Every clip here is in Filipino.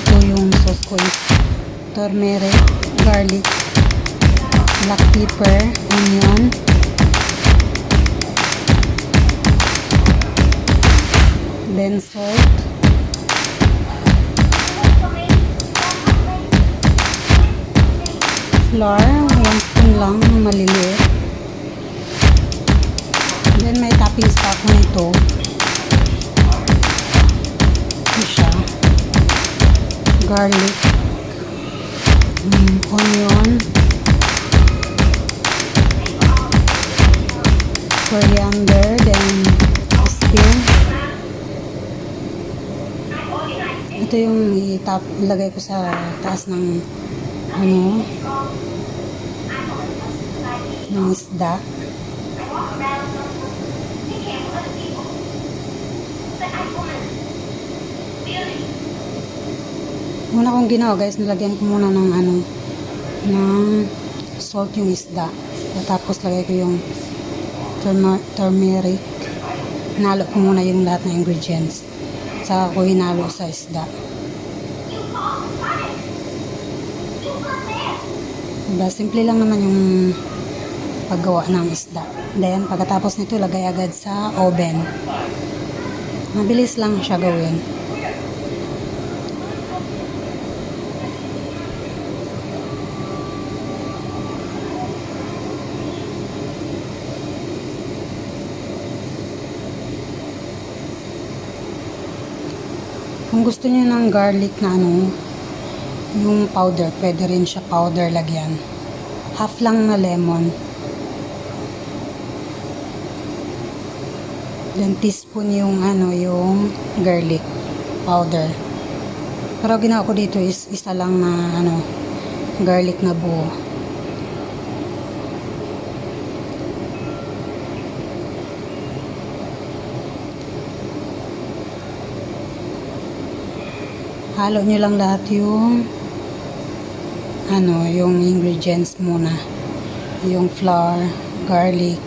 Dito, yung sauce ko is turmeric, garlic, black pepper, onion, then salt, flour, one spoon lang, maliliit. Then may toppings pa ako nito. Garlic, mm, onion, coriander, then spin. Ito yung itap, ilagay ko sa taas ng ano ng isda. Una kong ginawa guys, nilagyan ko muna ng ano ng salt yung isda. Tapos lagay ko yung turmeric. Nalo ko muna yung lahat ng ingredients. Saka ko hinalo sa isda. Diba? Simple lang naman yung paggawa ng isda. Then, pagkatapos nito, lagay agad sa oven. Mabilis lang siya gawin. Kung gusto niyo ng garlic na ano, yung powder, pwede rin siya powder lagyan. Half lang na lemon. Then teaspoon yung ano, yung garlic powder. Pero ginawa ko dito is isa lang na ano, garlic na buo. Halo nyo lang lahat yung ano, yung ingredients muna. Yung flour, garlic,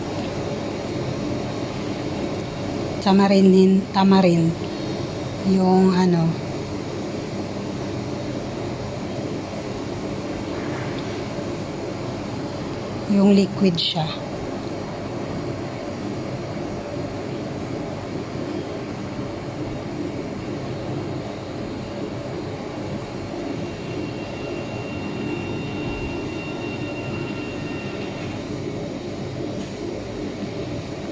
tamarin din, tamarin. Yung ano, yung liquid siya.